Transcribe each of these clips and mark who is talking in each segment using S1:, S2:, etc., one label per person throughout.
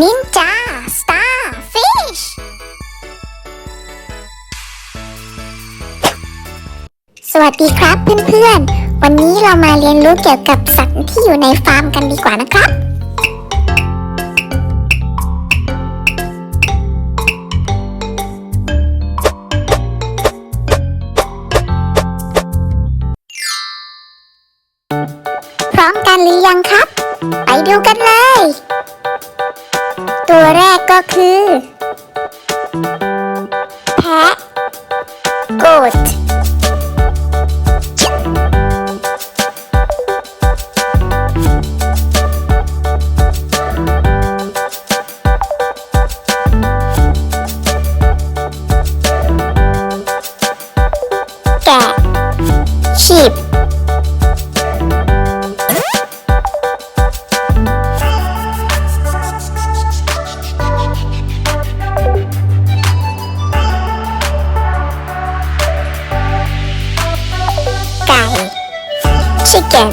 S1: นินจาสตาร์ฟิชสวัสดีครับเพื่อนๆ วันนี้เรามาเรียนรู้เกี่ยวกับสัตว์ที่อยู่ในฟาร์มกันดีกว่านะครับ พร้อมกันหรือยังครับ ไปดูกันเลย ตัวแรกก็คือ แพะ goat chicken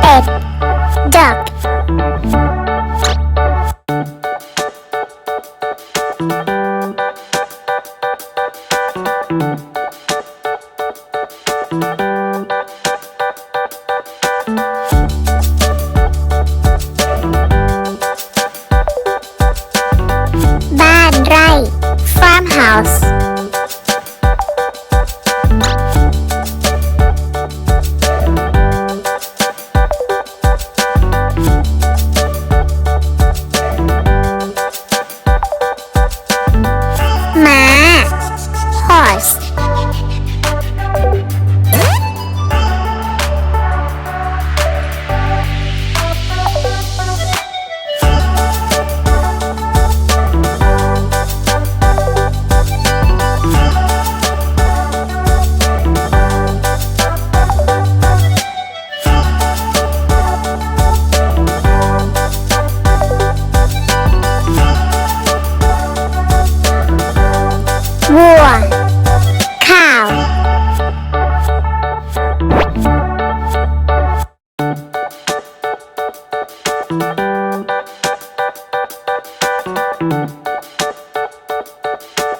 S1: เป็ด duck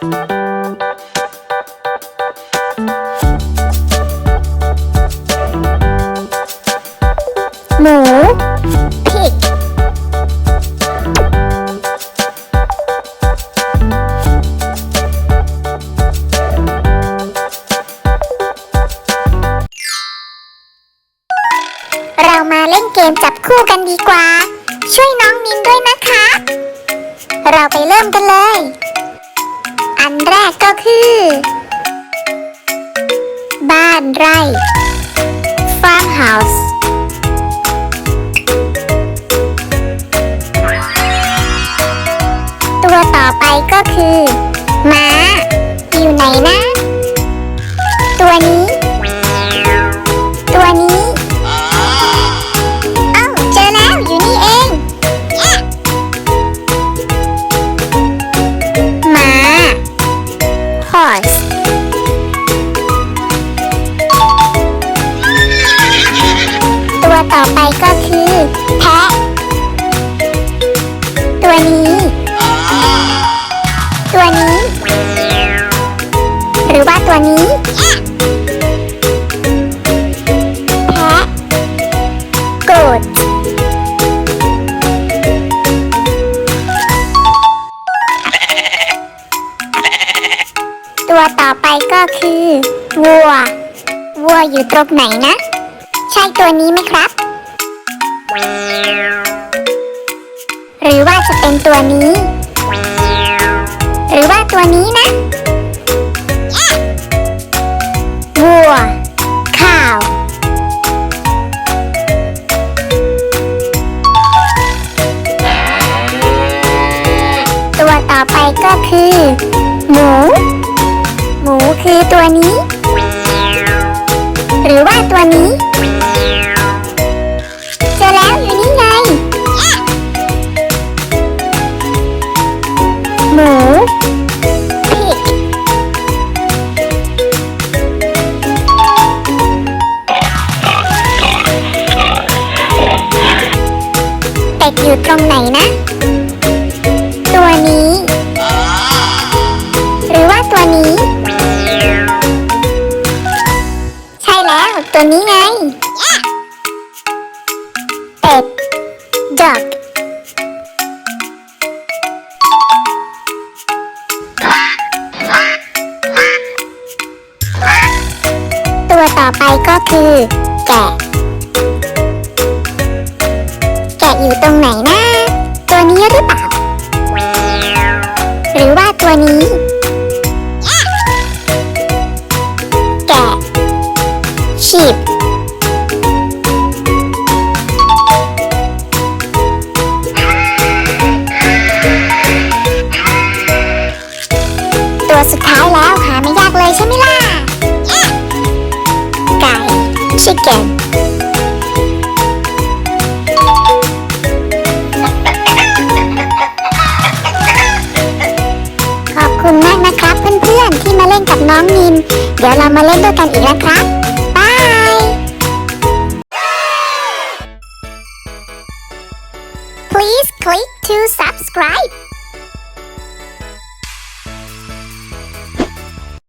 S1: หมู pig เรามาเล่นเกมจับคู่กันดีกว่า ช่วยน้องนินด้วยนะคะ เราไปเริ่มกันเลย อันแรกก็คือ บ้านไร่ farm ต่อไปก็คือ แพะ ตัวนี้ ตัวนี้ หรือว่าตัวนี้ แพะ goat ตัวต่อไปก็คือ วัว วัวอยู่ตรงไหนนะ ใช่ตัวนี้ไหมครับ หรือว่าจะเป็นตัวนี้ หรือว่าตัวนี้นะ วัว ข้าว ตัวต่อไปก็คือ หมู หมูคือตัวนี้ หรือว่าตัวนี้ รงไหนนะ chicken ขอบคุณมากนะครับเพื่อนๆ ที่มาเล่นกับน้องนินเดี๋ยวเรามาเล่นด้วยกันอีกนะครับบาย Please click to subscribe